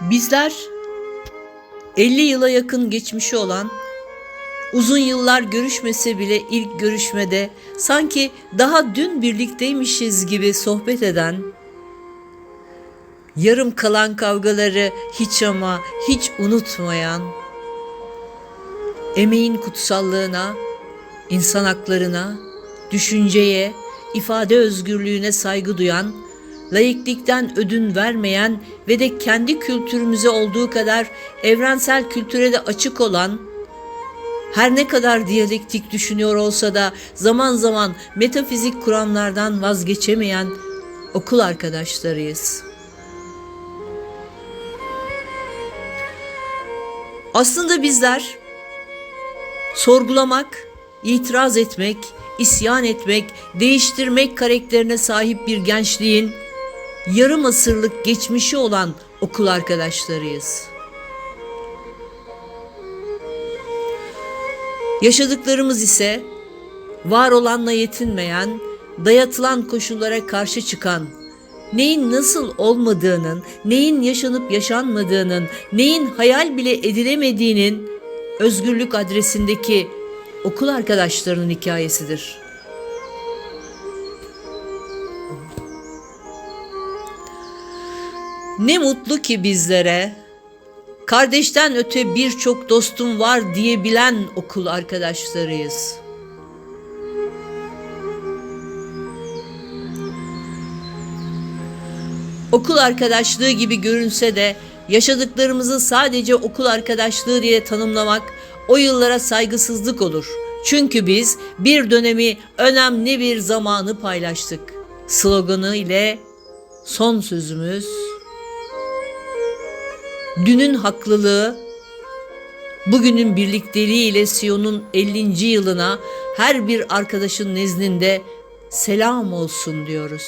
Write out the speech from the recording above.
Bizler 50 yıla yakın geçmişi olan uzun yıllar görüşmese bile ilk görüşmede sanki daha dün birlikteymişiz gibi sohbet eden yarım kalan kavgaları hiç ama hiç unutmayan emeğin kutsallığına, insan haklarına, düşünceye, ifade özgürlüğüne saygı duyan, laiklikten ödün vermeyen ve de kendi kültürümüze olduğu kadar evrensel kültüre de açık olan, her ne kadar diyalektik düşünüyor olsa da zaman zaman metafizik kuramlardan vazgeçemeyen okul arkadaşlarıyız. Aslında bizler sorgulamak, itiraz etmek, isyan etmek, değiştirmek karakterine sahip bir gençliğin yarım asırlık geçmişi olan okul arkadaşlarıyız. Yaşadıklarımız ise var olanla yetinmeyen, dayatılan koşullara karşı çıkan, neyin nasıl olmadığının, neyin yaşanıp yaşanmadığının, neyin hayal bile edilemediğinin özgürlük adresindeki okul arkadaşlarının hikayesidir. Ne mutlu ki bizlere kardeşten öte birçok dostum var diyebilen okul arkadaşlarıyız. Okul arkadaşlığı gibi görünse de yaşadıklarımızı sadece okul arkadaşlığı diye tanımlamak o yıllara saygısızlık olur. Çünkü biz bir dönemi önemli bir zamanı paylaştık. Sloganı ile son sözümüz Dünün haklılığı bugünün birlikteliği ile Siyon'un 50. yılına her bir arkadaşın nezdinde selam olsun diyoruz.